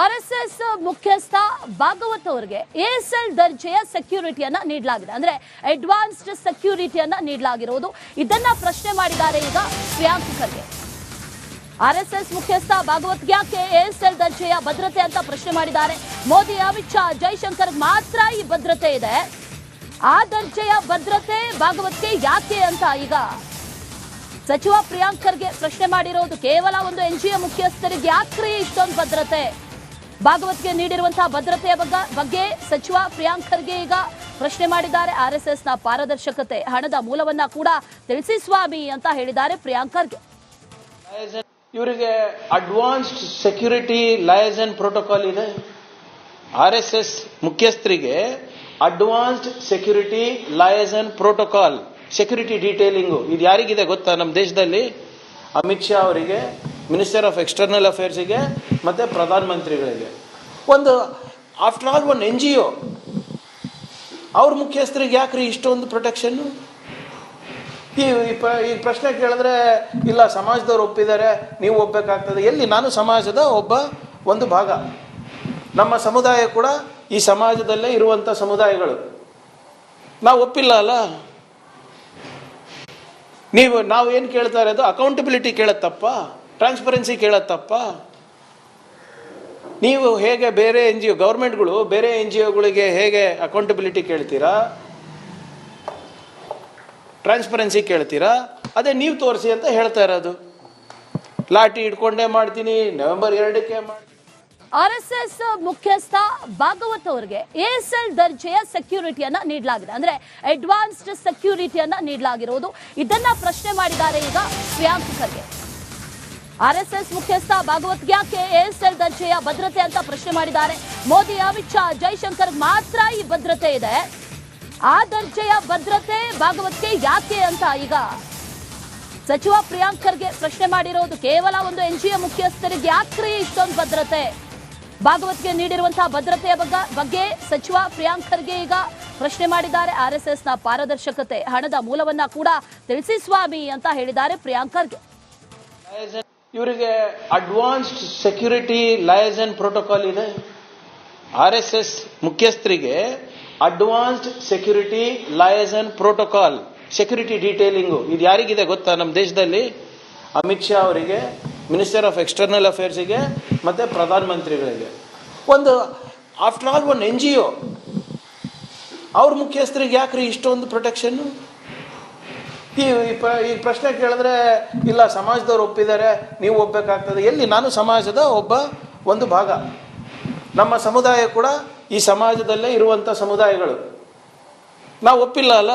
R S S ಮುಖ್ಯಸ್ಥ ಭಾಗವತ್ ಅವರಿಗೆ ಎಎಸ್ಎಲ್ ದರ್ಜೆಯ ಸೆಕ್ಯೂರಿಟಿಯನ್ನ ನೀಡಲಾಗಿದೆ. ಅಂದ್ರೆ ಅಡ್ವಾನ್ಸ್ಡ್ ಸೆಕ್ಯೂರಿಟಿಯನ್ನ ನೀಡಲಾಗಿರುವುದು ಇದನ್ನ ಪ್ರಶ್ನೆ ಮಾಡಿದ್ದಾರೆ ಈಗ Priyank Kharge R S S ಮುಖ್ಯಸ್ಥ ಭಾಗವತ್ ಯಾಕೆ ಎಎಸ್ಎಲ್ ದರ್ಜೆಯ ಭದ್ರತೆ ಅಂತ ಪ್ರಶ್ನೆ ಮಾಡಿದ್ದಾರೆ. ಮೋದಿ, ಅಮಿತ್ ಶಾ, ಜೈಶಂಕರ್ ಮಾತ್ರ ಈ ಭದ್ರತೆ ಇದೆ. ಆ ದರ್ಜೆಯ ಭದ್ರತೆ ಭಾಗವತ್ಗೆ ಯಾಕೆ ಅಂತ ಈಗ ಸಚಿವ ಪ್ರಿಯಾಂಕರ್ಗೆ ಪ್ರಶ್ನೆ ಮಾಡಿರೋದು ಕೇವಲ ಒಂದು ಎನ್ ಜಿ ಮುಖ್ಯಸ್ಥರಿಗೆ ಯಾಕ್ರಿ ಇಷ್ಟೊಂದು ಭದ್ರತೆ? ಭಾಗವತ್ಗೆ ನೀಡಿರುವಂತಹ ಭದ್ರತೆಯ ಬಗ್ಗೆ ಬಗ್ಗೆ ಸಚಿವ ಪ್ರಿಯಾಂಕ್ ಖರ್ಗೆ ಈಗ ಪ್ರಶ್ನೆ ಮಾಡಿದ್ದಾರೆ. ಆರ್ ಎಸ್ ಎಸ್ನ ಪಾರದರ್ಶಕತೆ, ಹಣದ ಮೂಲವನ್ನ ಕೂಡ ತಿಳಿಸಿ ಸ್ವಾಮಿ ಅಂತ ಹೇಳಿದ್ದಾರೆ ಪ್ರಿಯಾಂಕ್ ಖರ್ಗೆ. ಇವರಿಗೆ ಅಡ್ವಾನ್ಸ್ಡ್ ಸೆಕ್ಯೂರಿಟಿ ಲಯಸನ್ ಪ್ರೋಟೋಕಾಲ್ ಇದೆ. ಆರ್ ಎಸ್ ಎಸ್ ಮುಖ್ಯಸ್ಥರಿಗೆ advanced security liaison protocol, security detailing, ಇದು ಯಾರಿಗಿದೆ ಗೊತ್ತಾ ನಮ್ಮ ದೇಶದಲ್ಲಿ? ಅಮಿತ್ ಶಾ ಅವರಿಗೆ ಮಿನಿಸ್ಟರ್ ಆಫ್ ಎಕ್ಸ್ಟರ್ನಲ್ ಅಫೇರ್ಸಿಗೆ ಮತ್ತೆ ಪ್ರಧಾನಮಂತ್ರಿಗಳಿಗೆ ಒಂದು ಆಫ್ಟರ್ ಆಲ್ ಒಂದು ಎನ್ ಜಿ ಒ ಅವ್ರ ಮುಖ್ಯಸ್ಥರಿಗೆ ಯಾಕ್ರಿ ಇಷ್ಟೊಂದು ಪ್ರೊಟೆಕ್ಷನ್ನು ಈ ಈ ಪ್ರ- ಈ ಪ್ರಶ್ನೆ ಕೇಳಿದ್ರೆ, ಇಲ್ಲ, ಸಮಾಜದವ್ರು ಒಪ್ಪಿದ್ದಾರೆ, ನೀವು ಒಪ್ಪಬೇಕಾಗ್ತದೆ ಎಲ್ಲಿ ನಾನು ಸಮಾಜದ ಒಬ್ಬ ಒಂದು ಭಾಗ. ನಮ್ಮ ಸಮುದಾಯ ಕೂಡ ಈ ಸಮಾಜದಲ್ಲೇ ಇರುವಂಥ ಸಮುದಾಯಗಳು. ನಾವು ಒಪ್ಪಿಲ್ಲ ಅಲ್ಲ? ನೀವು, ನಾವು ಏನು ಕೇಳ್ತಾ ಇರೋದು? ಅಕೌಂಟಬಿಲಿಟಿ ಕೇಳತ್ತಪ್ಪ ಟ್ರಾನ್ಸ್ಪರೆನ್ಸಿ ಕೇಳತ್ತಪ್ಪ. ನೀವು ಹೇಗೆ ಬೇರೆ ಎನ್ ಜಿ ಒ ಗೌರ್ಮೆಂಟ್ಗಳು ಬೇರೆ ಎನ್ ಜಿ ಒಗಳಿಗೆ ಹೇಗೆ ಅಕೌಂಟಬಿಲಿಟಿ ಕೇಳ್ತೀರಾ? ಟ್ರಾನ್ಸ್ಪರೆನ್ಸಿ ಕೇಳ್ತೀರಾ? ಅದೇ ನೀವು ತೋರಿಸಿ ಅಂತ ಹೇಳ್ತಾ ಇರೋದು. ಲಾಟಿ ಇಟ್ಕೊಂಡೇ ಮಾಡ್ತೀನಿ, ನವೆಂಬರ್ ಎರಡಕ್ಕೆ ಆರ್ ಎಸ್ ಎಸ್ ಮುಖ್ಯಸ್ಥ ಭಾಗವತ್ ಅವರಿಗೆ ಎಎಸ್ಎಲ್ ದರ್ಜೆಯ ಸೆಕ್ಯೂರಿಟಿಯನ್ನ ನೀಡಲಾಗಿದೆ. ಅಂದ್ರೆ ಅಡ್ವಾನ್ಸ್ಡ್ ಸೆಕ್ಯೂರಿಟಿಯನ್ನ ನೀಡಲಾಗಿರುವುದು ಇದನ್ನ ಪ್ರಶ್ನೆ ಮಾಡಿದ್ದಾರೆ ಈಗ Priyank Kharge. R S S ಮುಖ್ಯಸ್ಥ ಭಾಗವತ್ ಯಾಕೆ ಎಎಸ್ಎಲ್ ದರ್ಜೆಯ ಭದ್ರತೆ ಅಂತ ಪ್ರಶ್ನೆ ಮಾಡಿದ್ದಾರೆ. ಮೋದಿ, ಅಮಿತ್ ಶಾ, ಜೈಶಂಕರ್ ಮಾತ್ರ ಈ ಭದ್ರತೆ ಇದೆ. ಆ ದರ್ಜೆಯ ಭದ್ರತೆ ಭಾಗವತ್ಗೆ ಯಾಕೆ ಅಂತ ಈಗ ಸಚಿವ ಪ್ರಿಯಾಂಕ್ ಖರ್ಗೆ ಪ್ರಶ್ನೆ ಮಾಡಿರೋದು ಕೇವಲ ಒಂದು ಎನ್ ಜಿ ಮುಖ್ಯಸ್ಥರಿಗೆ ಯಾಕ್ರಿ ಇಷ್ಟೊಂದು ಭದ್ರತೆ? ಭಾಗವತ್ಗೆ ನೀಡಿರುವಂತಹ ಭದ್ರತೆಯ ಬಗ್ಗೆ ಬಗ್ಗೆ ಸಚಿವ ಪ್ರಿಯಾಂಕ್ ಖರ್ಗೆ ಈಗ ಪ್ರಶ್ನೆ ಮಾಡಿದ್ದಾರೆ. ಆರ್ ಎಸ್ ಎಸ್ನ ಪಾರದರ್ಶಕತೆ, ಹಣದ ಮೂಲವನ್ನ ಕೂಡ ತಿಳಿಸಿ ಸ್ವಾಮಿ ಅಂತ ಹೇಳಿದ್ದಾರೆ ಪ್ರಿಯಾಂಕ್ ಖರ್ಗೆ ಇವರಿಗೆ ಅಡ್ವಾನ್ಸ್ಡ್ ಸೆಕ್ಯೂರಿಟಿ ಲಯಸನ್ ಪ್ರೋಟೋಕಾಲ್ ಇದೆ. ಆರ್ ಎಸ್ ಎಸ್ ಮುಖ್ಯಸ್ಥರಿಗೆ advanced security liaison protocol, security detailing, ಇದು ಯಾರಿಗಿದೆ ಗೊತ್ತಾ ನಮ್ಮ ದೇಶದಲ್ಲಿ? ಅಮಿತ್ ಶಾ ಅವರಿಗೆ ಮಿನಿಸ್ಟರ್ ಆಫ್ ಎಕ್ಸ್ಟರ್ನಲ್ ಅಫೇರ್ಸಿಗೆ ಮತ್ತೆ ಪ್ರಧಾನಮಂತ್ರಿಗಳಿಗೆ ಒಂದು ಆಫ್ಟರ್ ಆಲ್ ಒಂದು ಎನ್ ಜಿ ಒ. ಅವ್ರ ಮುಖ್ಯಸ್ಥರಿಗೆ ಯಾಕ್ರಿ ಇಷ್ಟೊಂದು ಪ್ರೊಟೆಕ್ಷನ್ನು ಈ ಈ ಪ್ರ- ಈ ಪ್ರಶ್ನೆ ಕೇಳಿದ್ರೆ, ಇಲ್ಲ, ಸಮಾಜದವ್ರು ಒಪ್ಪಿದ್ದಾರೆ, ನೀವು ಒಪ್ಪಬೇಕಾಗ್ತದೆ ಎಲ್ಲಿ ನಾನು ಸಮಾಜದ ಒಬ್ಬ ಒಂದು ಭಾಗ. ನಮ್ಮ ಸಮುದಾಯ ಕೂಡ ಈ ಸಮಾಜದಲ್ಲೇ ಇರುವಂಥ ಸಮುದಾಯಗಳು. ನಾವು ಒಪ್ಪಿಲ್ಲ ಅಲ್ಲ?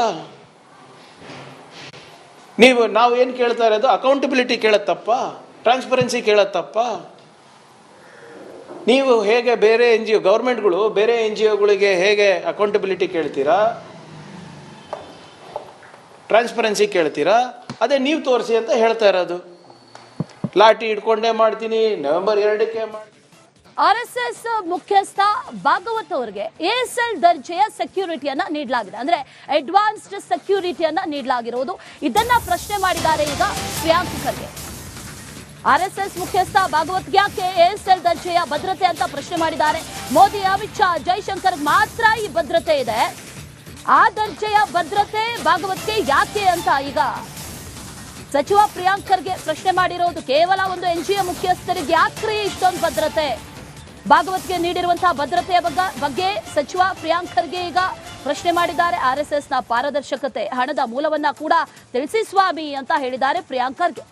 ನೀವು, ನಾವು ಏನು ಕೇಳ್ತಾ ಇರೋದು? ಅಕೌಂಟಬಿಲಿಟಿ ಕೇಳತ್ತಪ್ಪ ಟ್ರಾನ್ಸ್ಪರೆನ್ಸಿ ಕೇಳತ್ತಪ್ಪ ನೀವು ಹೇಗೆ ಬೇರೆ ಎನ್ ಜಿ ಒ ಗೌರ್ಮೆಂಟ್ಗಳು ಬೇರೆ ಎನ್ ಜಿ ಒಗಳಿಗೆ ಹೇಗೆ ಅಕೌಂಟಬಿಲಿಟಿ ಕೇಳ್ತೀರಾ? ಟ್ರಾನ್ಸ್ಪರೆನ್ಸಿ ಕೇಳ್ತೀರಾ? ಅದೇ ನೀವು ತೋರಿಸಿ ಅಂತ ಹೇಳ್ತಾ ಇರೋದು. ಲಾಟಿ ಇಟ್ಕೊಂಡೇ ಮಾಡ್ತೀನಿ, ನವೆಂಬರ್ ಎರಡಕ್ಕೆ ಮಾಡಿ ಆರ್ ಎಸ್ ಎಸ್ ಮುಖ್ಯಸ್ಥ ಭಾಗವತ್ ಅವರಿಗೆ ಎಎಸ್ಎಲ್ ದರ್ಜೆಯ ಸೆಕ್ಯೂರಿಟಿಯನ್ನ ನೀಡಲಾಗಿದೆ. ಅಂದ್ರೆ ಅಡ್ವಾನ್ಸ್ಡ್ ಸೆಕ್ಯೂರಿಟಿಯನ್ನ ನೀಡಲಾಗಿರುವುದು ಇದನ್ನ ಪ್ರಶ್ನೆ ಮಾಡಿದ್ದಾರೆ ಈಗ Priyank Kharge R S S ಮುಖ್ಯಸ್ಥ ಭಾಗವತ್ ಯಾಕೆ ಎಎಸ್ಎಲ್ ದರ್ಜೆಯ ಭದ್ರತೆ ಅಂತ ಪ್ರಶ್ನೆ ಮಾಡಿದ್ದಾರೆ. ಮೋದಿ, ಅಮಿತ್ ಶಾ, ಜೈಶಂಕರ್ ಮಾತ್ರ ಈ ಭದ್ರತೆ ಇದೆ. ಆ ದರ್ಜೆಯ ಭದ್ರತೆ ಭಾಗವತ್ಗೆ ಯಾಕೆ ಅಂತ ಈಗ? ಸಚಿವ ಪ್ರಿಯಾಂಕ್ ಖರ್ಗೆ ಪ್ರಶ್ನೆ ಮಾಡಿರೋದು ಕೇವಲ ಒಂದು ಎನ್ ಜಿ ಮುಖ್ಯಸ್ಥರಿಗೆ ಯಾಕ್ರಿ ಇಷ್ಟೊಂದು ಭದ್ರತೆ? ಭಾಗವತ್ಗೆ ನೀಡಿರುವಂತಹ ಭದ್ರತೆಯ ಬಗ್ಗೆ ಬಗ್ಗೆ ಸಚಿವ ಪ್ರಿಯಾಂಕ್ ಖರ್ಗೆ ಈಗ ಪ್ರಶ್ನೆ ಮಾಡಿದ್ದಾರೆ ಆರ್ ಎಸ್ ಎಸ್ನ ಪಾರದರ್ಶಕತೆ. ಹಣದ ಮೂಲವನ್ನ ಕೂಡ ತಿಳಿಸಿ ಸ್ವಾಮಿ ಅಂತ ಹೇಳಿದ್ದಾರೆ ಪ್ರಿಯಾಂಕ್ ಖರ್ಗೆ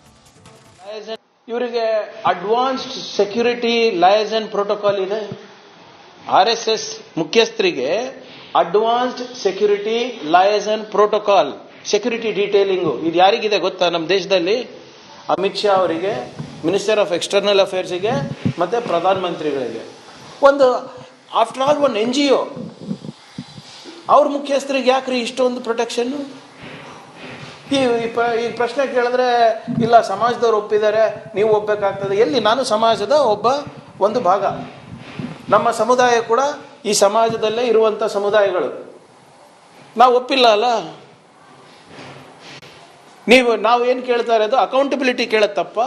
ಇವರಿಗೆ ಅಡ್ವಾನ್ಸ್ಡ್ ಸೆಕ್ಯೂರಿಟಿ ಲಯಸನ್ ಪ್ರೋಟೋಕಾಲ್ ಇದೆ. ಆರ್ ಎಸ್ ಎಸ್ ಮುಖ್ಯಸ್ಥರಿಗೆ advanced security liaison protocol security detailing ಇದು ಯಾರಿಗಿದೆ ಗೊತ್ತಾ ನಮ್ಮ ದೇಶದಲ್ಲಿ? ಅಮಿತ್ ಶಾ ಅವರಿಗೆ ಮಿನಿಸ್ಟರ್ ಆಫ್ ಎಕ್ಸ್ಟರ್ನಲ್ ಅಫೇರ್ಸಿಗೆ ಮತ್ತೆ ಪ್ರಧಾನಮಂತ್ರಿಗಳಿಗೆ ಒಂದು ಆಫ್ಟರ್ ಆಲ್ ಒಂದು ಎನ್ ಜಿ ಒ ಅವ್ರ ಮುಖ್ಯಸ್ಥರಿಗೆ ಯಾಕ್ರಿ ಇಷ್ಟೊಂದು ಪ್ರೊಟೆಕ್ಷನ್ನು ಈ ಈ ಪ್ರ- ಈ ಪ್ರಶ್ನೆ ಕೇಳಿದ್ರೆ, ಇಲ್ಲ, ಸಮಾಜದವ್ರು ಒಪ್ಪಿದ್ದಾರೆ, ನೀವು ಒಪ್ಪಬೇಕಾಗ್ತದೆ ಎಲ್ಲಿ? ನಾನು ಸಮಾಜದ ಒಬ್ಬ ಒಂದು ಭಾಗ. ನಮ್ಮ ಸಮುದಾಯ ಕೂಡ ಈ ಸಮಾಜದಲ್ಲೇ ಇರುವಂಥ ಸಮುದಾಯಗಳು. ನಾವು ಒಪ್ಪಿಲ್ಲ ಅಲ್ಲ? ನೀವು, ನಾವು ಏನು ಕೇಳ್ತಾ ಇರೋದು? ಅಕೌಂಟಬಿಲಿಟಿ ಕೇಳತ್ತಪ್ಪ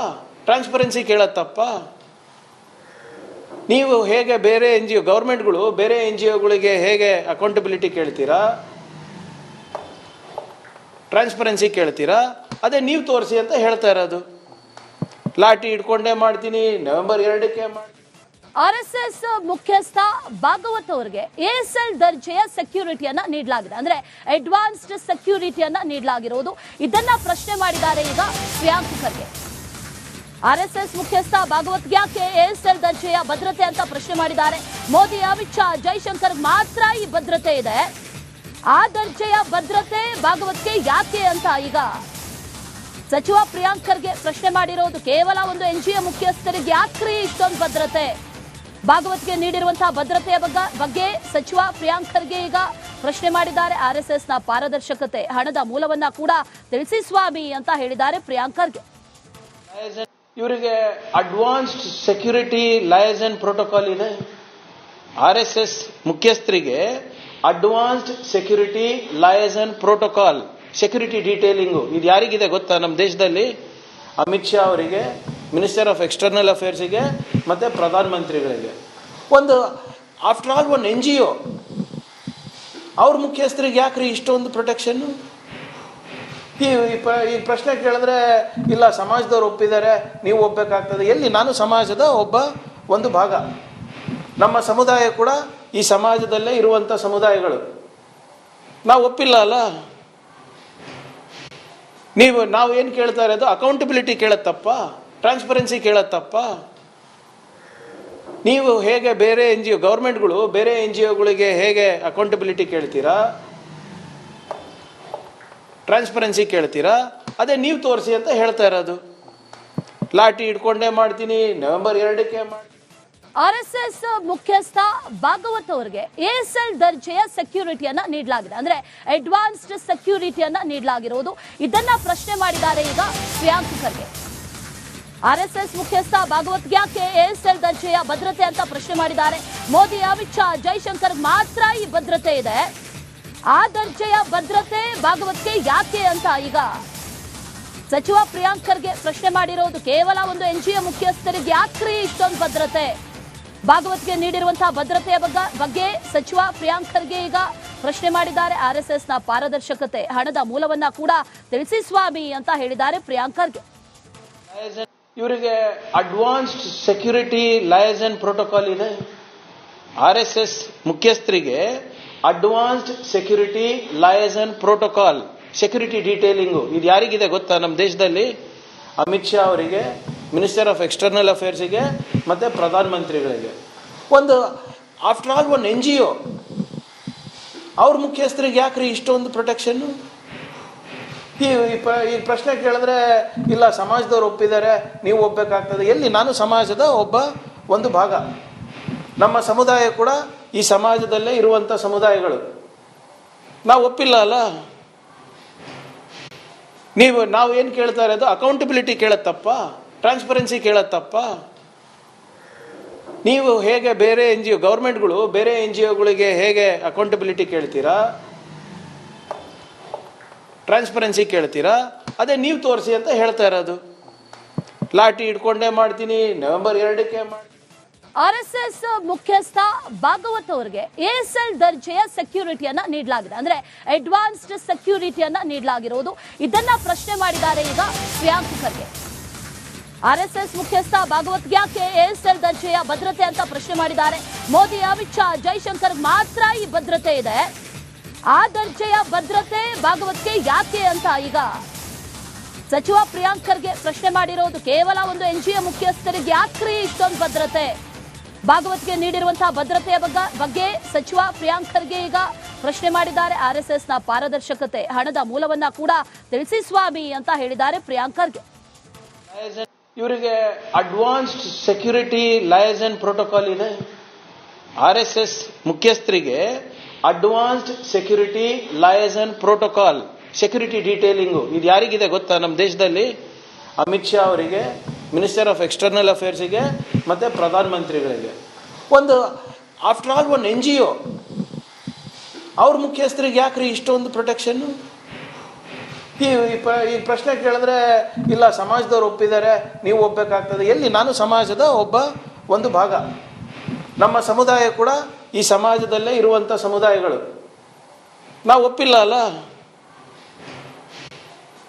ಟ್ರಾನ್ಸ್ಪರೆನ್ಸಿ ಕೇಳತ್ತಪ್ಪ ನೀವು ಹೇಗೆ ಬೇರೆ ಎನ್ ಜಿ ಒ ಗೌರ್ಮೆಂಟ್ಗಳು ಬೇರೆ ಎನ್ ಜಿ ಒಗಳಿಗೆ ಹೇಗೆ ಅಕೌಂಟಬಿಲಿಟಿ ಕೇಳ್ತೀರಾ? ಟ್ರಾನ್ಸ್ಪರೆನ್ಸಿ ಕೇಳ್ತೀರಾ? ಅದೇ ನೀವು ತೋರಿಸಿ ಅಂತ ಹೇಳ್ತಾ ಇರೋದು. ಲಾಟಿ ಇಟ್ಕೊಂಡೇ ಮಾಡ್ತೀನಿ, ನವೆಂಬರ್ ಎರಡಕ್ಕೆ ಮಾಡಿ ಆರ್ ಎಸ್ ಮುಖ್ಯಸ್ಥ ಭಾಗವತ್ ಅವರಿಗೆ ಎಎಸ್ಎಲ್ ದರ್ಜೆಯ ಸೆಕ್ಯೂರಿಟಿಯನ್ನ ನೀಡಲಾಗಿದೆ. ಅಂದ್ರೆ ಅಡ್ವಾನ್ಸ್ಡ್ ಸೆಕ್ಯೂರಿಟಿಯನ್ನ ನೀಡಲಾಗಿರುವುದು ಇದನ್ನ ಪ್ರಶ್ನೆ ಮಾಡಿದ್ದಾರೆ ಈಗ Priyank Kharge R S S ಮುಖ್ಯಸ್ಥ ಭಾಗವತ್ ಯಾಕೆ ಎಎಸ್ಎಲ್ ದರ್ಜೆಯ ಭದ್ರತೆ ಅಂತ ಪ್ರಶ್ನೆ ಮಾಡಿದ್ದಾರೆ. ಮೋದಿ, ಅಮಿತ್ ಶಾ, ಜೈಶಂಕರ್ ಮಾತ್ರ ಈ ಭದ್ರತೆ ಇದೆ. ಆ ದರ್ಜೆಯ ಭದ್ರತೆ ಭಾಗವತ್ಗೆ ಯಾಕೆ ಅಂತ ಈಗ ಸಚಿವ ಪ್ರಿಯಾಂಕರ್ಗೆ ಪ್ರಶ್ನೆ ಮಾಡಿರೋದು ಕೇವಲ ಒಂದು ಎನ್ ಜಿಒ ಮುಖ್ಯಸ್ಥರಿಗೆ ಯಾಕ್ರಿ ಇಷ್ಟೊಂದು ಭದ್ರತೆ? ಭಾಗವತ್ಗೆ ನೀಡಿರುವಂತಹ ಭದ್ರತೆಯ ಬಗ್ಗೆ ಬಗ್ಗೆ ಸಚಿವ ಪ್ರಿಯಾಂಕ್ ಖರ್ಗೆ ಈಗ ಪ್ರಶ್ನೆ ಮಾಡಿದ್ದಾರೆ. ಆರ್ ಎಸ್ ಎಸ್ನ ಪಾರದರ್ಶಕತೆ ಹಣದ ಮೂಲವನ್ನ ಕೂಡ ತಿಳಿಸಿ ಸ್ವಾಮಿ ಅಂತ ಹೇಳಿದ್ದಾರೆ ಪ್ರಿಯಾಂಕ್ ಖರ್ಗೆ. ಇವರಿಗೆ ಅಡ್ವಾನ್ಸ್ಡ್ ಸೆಕ್ಯೂರಿಟಿ ಲಯಸನ್ ಪ್ರೋಟೋಕಾಲ್ ಇದೆ. ಆರ್ ಎಸ್ ಮುಖ್ಯಸ್ಥರಿಗೆ advanced security liaison protocol, security detailing ಇದು ಯಾರಿಗಿದೆ ಗೊತ್ತಾ ನಮ್ಮ ದೇಶದಲ್ಲಿ? ಅಮಿತ್ ಶಾ ಅವರಿಗೆ ಮಿನಿಸ್ಟರ್ ಆಫ್ ಎಕ್ಸ್ಟರ್ನಲ್ ಅಫೇರ್ಸಿಗೆ ಮತ್ತೆ ಪ್ರಧಾನಮಂತ್ರಿಗಳಿಗೆ ಒಂದು ಆಫ್ಟರ್ ಆಲ್ ಒಂದು ಎನ್ ಜಿ ಒ ಅವ್ರ ಮುಖ್ಯಸ್ಥರಿಗೆ ಯಾಕ್ರಿ ಇಷ್ಟೊಂದು ಪ್ರೊಟೆಕ್ಷನ್ನು ಈ ಈ ಪ್ರಶ್ನೆ ಕೇಳಿದ್ರೆ, ಇಲ್ಲ, ಸಮಾಜದವ್ರು ಒಪ್ಪಿದ್ದಾರೆ, ನೀವು ಒಪ್ಪಬೇಕಾಗ್ತದೆ ಎಲ್ಲಿ? ನಾನು ಸಮಾಜದ ಒಬ್ಬ ಒಂದು ಭಾಗ. ನಮ್ಮ ಸಮುದಾಯ ಕೂಡ ಈ ಸಮಾಜದಲ್ಲೇ ಇರುವಂಥ ಸಮುದಾಯಗಳು. ನಾವು ಒಪ್ಪಿಲ್ಲ ಅಲ್ಲ? ನೀವು, ನಾವು ಏನು ಕೇಳ್ತಾ ಇರೋದು? ಅಕೌಂಟಬಿಲಿಟಿ ಕೇಳತ್ತಪ್ಪ ಟ್ರಾನ್ಸ್ಪರೆನ್ಸಿ ಕೇಳತ್ತಪ್ಪ. ನೀವು ಹೇಗೆ ಬೇರೆ ಎನ್ ಜಿ ಒ ಗೌರ್ಮೆಂಟ್ಗಳು ಬೇರೆ ಎನ್ ಜಿ ಒಗಳಿಗೆ ಹೇಗೆ ಅಕೌಂಟಬಿಲಿಟಿ ಕೇಳ್ತೀರಾ? ಟ್ರಾನ್ಸ್ಪರೆನ್ಸಿ ಕೇಳ್ತೀರಾ? ಅದೇ ನೀವು ತೋರಿಸಿ ಅಂತ ಹೇಳ್ತಾ ಇರೋದು. ಲಾಟಿ ಇಟ್ಕೊಂಡೇ ಮಾಡ್ತೀನಿ ನವೆಂಬರ್ ಎರಡಕ್ಕೆ ಮಾಡಿ ಆರ್ ಎಸ್ ಎಸ್ ಮುಖ್ಯಸ್ಥ ಭಾಗವತ್ ಅವರಿಗೆ ಎಎಸ್ಎಲ್ ದರ್ಜೆಯ ಸೆಕ್ಯೂರಿಟಿಯನ್ನ ನೀಡಲಾಗಿದೆ. ಅಂದ್ರೆ ಅಡ್ವಾನ್ಸ್ಡ್ ಸೆಕ್ಯೂರಿಟಿಯನ್ನ ನೀಡಲಾಗಿರುವುದು ಇದನ್ನ ಪ್ರಶ್ನೆ ಮಾಡಿದ್ದಾರೆ ಈಗ Priyank Kharge. R S S ಮುಖ್ಯಸ್ಥ ಭಾಗವತ್ ಯಾಕೆ ಎಎಸ್ಎಲ್ ದರ್ಜೆಯ ಭದ್ರತೆ ಅಂತ ಪ್ರಶ್ನೆ ಮಾಡಿದ್ದಾರೆ. ಮೋದಿ, ಅಮಿತ್ ಶಾ, ಜೈಶಂಕರ್ ಮಾತ್ರ ಈ ಭದ್ರತೆ ಇದೆ. ಆ ದರ್ಜೆಯ ಭದ್ರತೆ ಭಾಗವತ್ಗೆ ಯಾಕೆ ಅಂತ ಈಗ? ಸಚಿವ ಪ್ರಿಯಾಂಕರ್ಗೆ ಪ್ರಶ್ನೆ ಮಾಡಿರೋದು ಕೇವಲ ಒಂದು ಎನ್ ಜಿಒ ಮುಖ್ಯಸ್ಥರಿಗೆ ಯಾಕ್ರಿ ಇಷ್ಟೊಂದು ಭದ್ರತೆ? ಭಾಗವತ್ಗೆ ನೀಡಿರುವಂತಹ ಭದ್ರತೆಯ ಬಗ್ಗೆ ಬಗ್ಗೆ ಸಚಿವ ಪ್ರಿಯಾಂಕರ್ಗೆ ಈಗ ಪ್ರಶ್ನೆ ಮಾಡಿದ್ದಾರೆ. ಆರ್ ಎಸ್ ಎಸ್ನ ಪಾರದರ್ಶಕತೆ, ಹಣದ ಮೂಲವನ್ನ ಕೂಡ ತಿಳಿಸಿ ಸ್ವಾಮಿ ಅಂತ ಹೇಳಿದ್ದಾರೆ ಪ್ರಿಯಾಂಕ್ ಖರ್ಗೆ ಇವರಿಗೆ ಅಡ್ವಾನ್ಸ್ಡ್ ಸೆಕ್ಯೂರಿಟಿ ಲಯಸನ್ ಪ್ರೋಟೋಕಾಲ್ ಇದೆ. ಆರ್ ಎಸ್ ಎಸ್ ಮುಖ್ಯಸ್ಥರಿಗೆ advanced security liaison protocol security detailing ಇದು ಯಾರಿಗಿದೆ ಗೊತ್ತಾ ನಮ್ಮ ದೇಶದಲ್ಲಿ? ಅಮಿತ್ ಶಾ ಅವರಿಗೆ ಮಿನಿಸ್ಟರ್ ಆಫ್ ಎಕ್ಸ್ಟರ್ನಲ್ ಅಫೇರ್ಸಿಗೆ ಮತ್ತೆ ಪ್ರಧಾನಮಂತ್ರಿಗಳಿಗೆ ಒಂದು ಆಫ್ಟರ್ ಆಲ್ ಒಂದು ಎನ್ ಜಿ ಒ ಅವ್ರ ಮುಖ್ಯಸ್ಥರಿಗೆ ಯಾಕ್ರಿ ಇಷ್ಟೊಂದು ಪ್ರೊಟೆಕ್ಷನ್ನು ಈ ಪ, ಈ ಪ್ರಶ್ನೆ ಕೇಳಿದ್ರೆ, ಇಲ್ಲ, ಸಮಾಜದವ್ರು ಒಪ್ಪಿದ್ದಾರೆ, ನೀವು ಒಪ್ಪಬೇಕಾಗ್ತದೆ ಎಲ್ಲಿ? ನಾನು ಸಮಾಜದ ಒಬ್ಬ ಒಂದು ಭಾಗ. ನಮ್ಮ ಸಮುದಾಯ ಕೂಡ ಈ ಸಮಾಜದಲ್ಲೇ ಇರುವಂಥ ಸಮುದಾಯಗಳು. ನಾವು ಒಪ್ಪಿಲ್ಲ ಅಲ್ಲ? ನೀವು, ನಾವು ಏನು ಕೇಳ್ತಾ ಇರೋದು? ಅಕೌಂಟಬಿಲಿಟಿ ಕೇಳತ್ತಪ್ಪ ಟ್ರಾನ್ಸ್ಪರೆನ್ಸಿ ಕೇಳತ್ತಪ್ಪ ನೀವು ಹೇಗೆ ಬೇರೆ ಎನ್ ಜಿ ಒ ಗೌರ್ಮೆಂಟ್ಗಳು ಬೇರೆ ಎನ್ ಜಿ ಒಗಳಿಗೆ ಹೇಗೆ ಅಕೌಂಟಬಿಲಿಟಿ ಕೇಳ್ತೀರಾ? ಟ್ರಾನ್ಸ್ಪರೆನ್ಸಿ ಕೇಳ್ತೀರಾ? ಅದೇ ನೀವು ತೋರಿಸಿ ಅಂತ ಹೇಳ್ತಾ ಇರೋದು. ಲಾಟಿ ಇಟ್ಕೊಂಡೇ ಮಾಡ್ತೀನಿ ನವೆಂಬರ್ ಎರಡಕ್ಕೆ ಮಾಡಿ ಆರ್ ಎಸ್ ಎಸ್ ಮುಖ್ಯಸ್ಥ ಭಾಗವತ್ ಅವರಿಗೆ ಎಎಸ್ಎಲ್ ದರ್ಜೆಯ ಸೆಕ್ಯೂರಿಟಿಯನ್ನ ನೀಡಲಾಗಿದೆ. ಅಂದ್ರೆ ಅಡ್ವಾನ್ಸ್ಡ್ ಸೆಕ್ಯೂರಿಟಿಯನ್ನ ನೀಡಲಾಗಿರುವುದು ಇದನ್ನ ಪ್ರಶ್ನೆ ಮಾಡಿದ್ದಾರೆ ಈಗ Priyank Kharge R S S ಮುಖ್ಯಸ್ಥ ಭಾಗವತ್ ಯಾಕೆ ಎಎಸ್ಎಲ್ ದರ್ಜೆಯ ಭದ್ರತೆ ಅಂತ ಪ್ರಶ್ನೆ ಮಾಡಿದ್ದಾರೆ. ಮೋದಿ, ಅಮಿತ್ ಶಾ, ಜೈಶಂಕರ್ ಮಾತ್ರ ಈ ಭದ್ರತೆ ಇದೆ. ಆ ದರ್ಜೆಯ ಭದ್ರತೆ ಭಾಗವತ್ಗೆ ಯಾಕೆ ಅಂತ ಈಗ? ಸಚಿವ ಪ್ರಿಯಾಂಕ್ ಖರ್ಗೆ ಪ್ರಶ್ನೆ ಮಾಡಿರೋದು ಕೇವಲ ಒಂದು ಎನ್ ಜಿಒ ಮುಖ್ಯಸ್ಥರಿಗೆ ಯಾಕ್ರಿ ಇಷ್ಟೊಂದು ಭದ್ರತೆ? ಭಾಗವತ್ಗೆ ನೀಡಿರುವಂತಹ ಭದ್ರತೆಯ ಬಗ್ಗೆ ಬಗ್ಗೆ ಸಚಿವ ಪ್ರಿಯಾಂಕ್ ಖರ್ಗೆ ಈಗ ಪ್ರಶ್ನೆ ಮಾಡಿದ್ದಾರೆ ಆರ್ ಎಸ್ನ ಪಾರದರ್ಶಕತೆ. ಹಣದ ಮೂಲವನ್ನ ಕೂಡ ತಿಳಿಸಿ ಸ್ವಾಮಿ ಅಂತ ಹೇಳಿದ್ದಾರೆ ಪ್ರಿಯಾಂಕ್ ಖರ್ಗೆ ಇವರಿಗೆ ಅಡ್ವಾನ್ಸ್ಡ್ ಸೆಕ್ಯೂರಿಟಿ ಲಯಸನ್ ಪ್ರೋಟೋಕಾಲ್ ಇದೆ. ಆರ್ ಎಸ್ ಎಸ್ ಮುಖ್ಯಸ್ಥರಿಗೆ advanced security liaison protocol security detailing ಇದು ಯಾರಿಗಿದೆ ಗೊತ್ತಾ? ನಮ್ಮ ದೇಶದಲ್ಲಿ ಅಮಿತ್ ಶಾ ಅವರಿಗೆ ಮಿನಿಸ್ಟರ್ ಆಫ್ ಎಕ್ಸ್ಟರ್ನಲ್ ಅಫೇರ್ಸಿಗೆ ಮತ್ತೆ ಪ್ರಧಾನಮಂತ್ರಿಗಳಿಗೆ ಒಂದು ಆಫ್ಟರ್ ಆಲ್ ಒಂದು ಎನ್ ಜಿ ಒ ಅವ್ರ ಮುಖ್ಯಸ್ಥರಿಗೆ ಯಾಕ್ರಿ ಇಷ್ಟೊಂದು ಪ್ರೊಟೆಕ್ಷನ್ನು ಈ ಈ ಪ್ರ- ಈ ಪ್ರಶ್ನೆ ಕೇಳಿದ್ರೆ, ಇಲ್ಲ, ಸಮಾಜದವ್ರು ಒಪ್ಪಿದ್ದಾರೆ, ನೀವು ಒಪ್ಪಬೇಕಾಗ್ತದೆ ಎಲ್ಲಿ? ನಾನು ಸಮಾಜದ ಒಬ್ಬ ಒಂದು ಭಾಗ. ನಮ್ಮ ಸಮುದಾಯ ಕೂಡ ಈ ಸಮಾಜದಲ್ಲೇ ಇರುವಂಥ ಸಮುದಾಯಗಳು. ನಾವು ಒಪ್ಪಿಲ್ಲ ಅಲ್ಲ?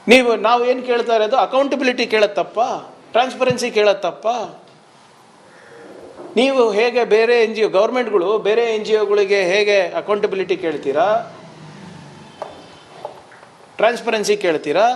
ನೀವು, ನಾವು ಏನು ಕೇಳ್ತಾ ಇರೋದು? ಅಕೌಂಟಬಿಲಿಟಿ ಕೇಳತ್ತಪ್ಪ ಟ್ರಾನ್ಸ್ಪರೆನ್ಸಿ ಕೇಳತ್ತಪ್ಪ ನೀವು ಹೇಗೆ ಬೇರೆ ಎನ್ ಜಿ ಒ ಗೌರ್ಮೆಂಟ್ಗಳು ಬೇರೆ ಎನ್ ಜಿ ಒಗಳಿಗೆ ಹೇಗೆ ಅಕೌಂಟಬಿಲಿಟಿ ಕೇಳ್ತೀರಾ? ಟ್ರಾನ್ಸ್ಪರೆನ್ಸಿ ಕೇಳ್ತೀರಾ?